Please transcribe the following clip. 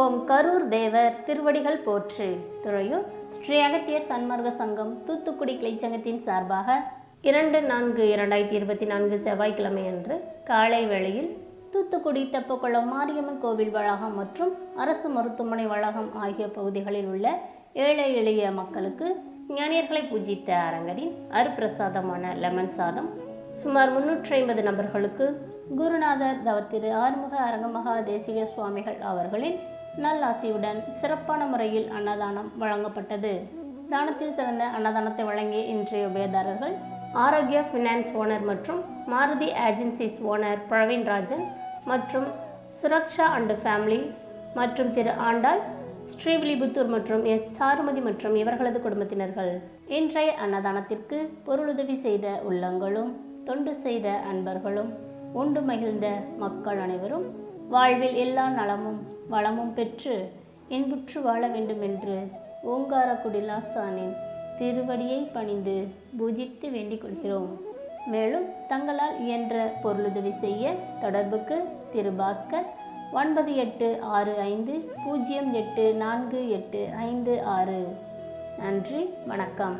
ஓம் கரூர் தேவர் திருவடிகள் போற்று. துறையூர் ஸ்ரீ அகத்தியர் சன்மார்க்க சங்கம் தூத்துக்குடி கிளைச்சங்கத்தின் சார்பாக இரண்டு நான்கு இரண்டாயிரத்தி இருபத்தி நான்கு செவ்வாய்க்கிழமை அன்று காலை வேளையில் தூத்துக்குடி தெப்பக்குளம் மாரியம்மன் கோவில் வளாகம் மற்றும் அரசு மருத்துவமனை வளாகம் ஆகிய பகுதிகளில் உள்ள ஏழை எளிய மக்களுக்கு ஞானியர்களை பூஜித்த அரங்கரின் அருப்பிரசாதமான லெமன் சாதம் சுமார் முன்னூற்றி ஐம்பது நபர்களுக்கு குருநாதர் தவத்திரு ஆறுமுக அரங்கமகா தேசிக சுவாமிகள் அவர்களின் நல்லாசியுடன் சிறப்பான முறையில் அன்னதானம் வழங்கப்பட்டது. தானத்தில் சிறந்த அன்னதானத்தை வழங்கிய இன்றைய உபயதாரர்கள் ஆரோக்கிய ஃபினான்ஸ் ஓனர் மற்றும் மாருதி ஏஜென்சிஸ் ஓனர் பிரவீன் ராஜன் மற்றும் சுரக்ஷா அண்டு ஃபேமிலி மற்றும் திரு ஆண்டாள் ஸ்ரீவில்லிபுத்தூர் மற்றும் எஸ் சாருமதி மற்றும் இவர்களது குடும்பத்தினர்கள் இன்றைய அன்னதானத்திற்கு பொருளுதவி செய்த உள்ளங்களும் தொண்டு செய்த அன்பர்களும் உண்டு மகிழ்ந்த மக்கள் அனைவரும் வாழ்வில் எல்லா நலமும் வளமும் பெற்று இன்புற்று வாழ வேண்டும் என்று ஓங்காரக்குடி திருவடியை பணிந்து பூஜித்து வேண்டிக் கொள்கிறோம். மேலும் தங்களால் இயன்ற பொருளுதவி செய்ய தொடர்புக்கு திரு பாஸ்கர் ஒன்பது எட்டு ஆறு ஐந்து பூஜ்ஜியம் எட்டு நான்கு எட்டு ஐந்து ஆறு. நன்றி வணக்கம்.